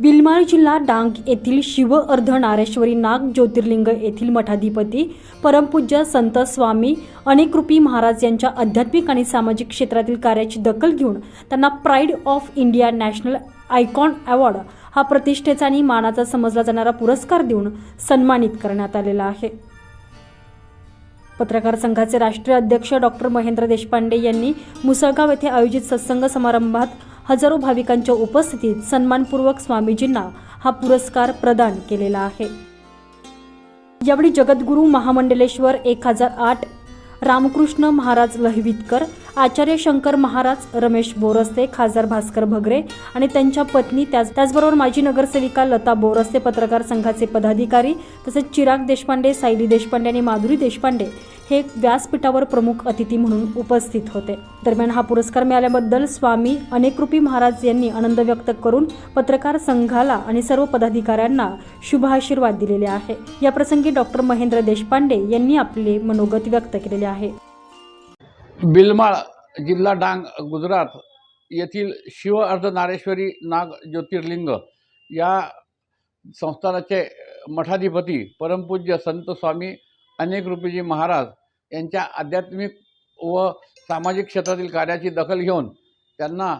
बिलमाळ जिल्हा डांग येथील शिव अर्ध नारेश्वरी नाग ज्योतिर्लिंग येथील मठाधिपती परमपूज्य संत स्वामी अनेकरूपी महाराज यांच्या आध्यात्मिक आणि सामाजिक क्षेत्रातील कार्याची दखल घेऊन त्यांना pride of India national icon award हा प्रतिष्ठेचा आणि मानाचा समजला जाणारा पुरस्कार देऊन सन्मानित करण्यात आलेला आहे. पत्रकार संघाचे राष्ट्रीय अध्यक्ष डॉक्टर महेंद्र देशपांडे यांनी मुसळगाव येथे आयोजित सत्संग समारंभात हजारो भाविकांच्या उपस्थितीत सन्मानपूर्वक स्वामीजींना हा पुरस्कार प्रदान केलेला आहे. यावेळी जगद्गुरू महामंडलेश्वर एक हजार आठ रामकृष्ण महाराज लहवितकर आचार्य शंकर महाराज रमेश बोरस्ते खासदार भास्कर भगरे आणि त्यांच्या पत्नी त्याच त्याचबरोबर माजी नगरसेविका लता बोरस्ते पत्रकार संघाचे पदाधिकारी तसेच चिराग देशपांडे सायली देशपांडे आणि माधुरी देशपांडे हे व्यासपीठावर प्रमुख अतिथी म्हणून उपस्थित होते. दरम्यान हा पुरस्कार मिळाल्याबद्दल स्वामी अनेकरूपी महाराज यांनी आनंद व्यक्त करून पत्रकार संघाला आणि सर्व पदाधिकाऱ्यांना शुभाशीर्वाद दिलेले आहे. या प्रसंगी डॉक्टर महेंद्र देशपांडे यांनी आपले मनोगत व्यक्त केलेले आहे. बिलमाळ जिल्हा डांग गुजरात येथील शिव अर्धनारेश्वरी नाग ज्योतिर्लिंग या संस्थानाचे मठाधिपती परमपूज्य संत स्वामी अनेक रूपीजी महाराज यांच्या आध्यात्मिक व सामाजिक क्षेत्रातील कार्याची दखल घेऊन त्यांना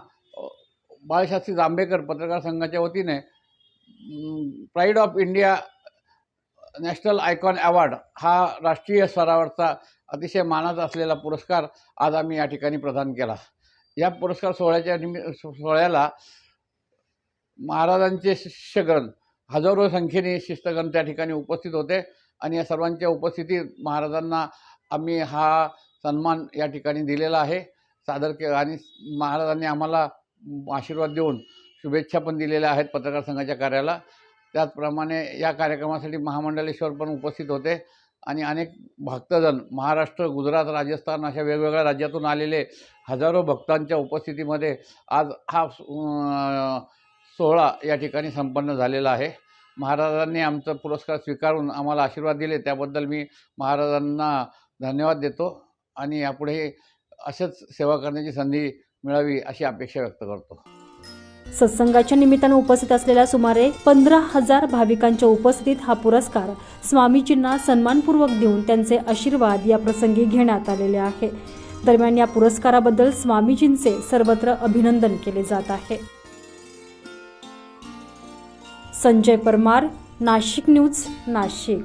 बाळशास्त्री जांभेकर पत्रकार संघाच्या वतीने pride of India national icon award हा राष्ट्रीय स्तरावरचा अतिशय मानाचा असलेला पुरस्कार आज आम्ही या ठिकाणी प्रदान केला. या पुरस्कार सोहळ्याच्या निमि सोहळ्याला महाराजांचे शिष्यगण हजारो संख्येने शिष्यगण त्या ठिकाणी उपस्थित होते आणि या सर्वांच्या उपस्थितीत महाराजांना आम्ही हा सन्मान या ठिकाणी दिलेला आहे. सादर के आणि महाराजांनी आम्हाला आशीर्वाद देऊन शुभेच्छा पण दिलेल्या आहेत पत्रकार संघाच्या कार्याला. त्याचप्रमाणे या कार्यक्रमासाठी महामंडलेश्वर पण उपस्थित होते. आणि अनेक भक्तजण महाराष्ट्र गुजरात राजस्थान अशा वेगवेगळ्या राज्यातून आलेले हजारो भक्तांच्या उपस्थितीमध्ये आज हा सोहळा या ठिकाणी संपन्न झालेला आहे. महाराजांनी आमचा पुरस्कार स्वीकारून आम्हाला आशीर्वाद दिले. त्याबद्दल मी महाराजांना धन्यवाद देतो आणि यापुढे असेच सेवा करण्याची संधी मिळावी अशी अपेक्षा व्यक्त करतो. सत्संगाच्या निमित्तानं उपस्थित असलेल्या सुमारे पंधरा हजार भाविकांच्या उपस्थितीत हा पुरस्कार स्वामीजींना सन्मानपूर्वक देऊन त्यांचे आशीर्वाद या प्रसंगी घेण्यात आलेले आहे. दरम्यान या पुरस्काराबद्दल स्वामीजींचे सर्वत्र अभिनंदन केले जात आहे. संजय परमार नाशिक न्यूज नाशिक.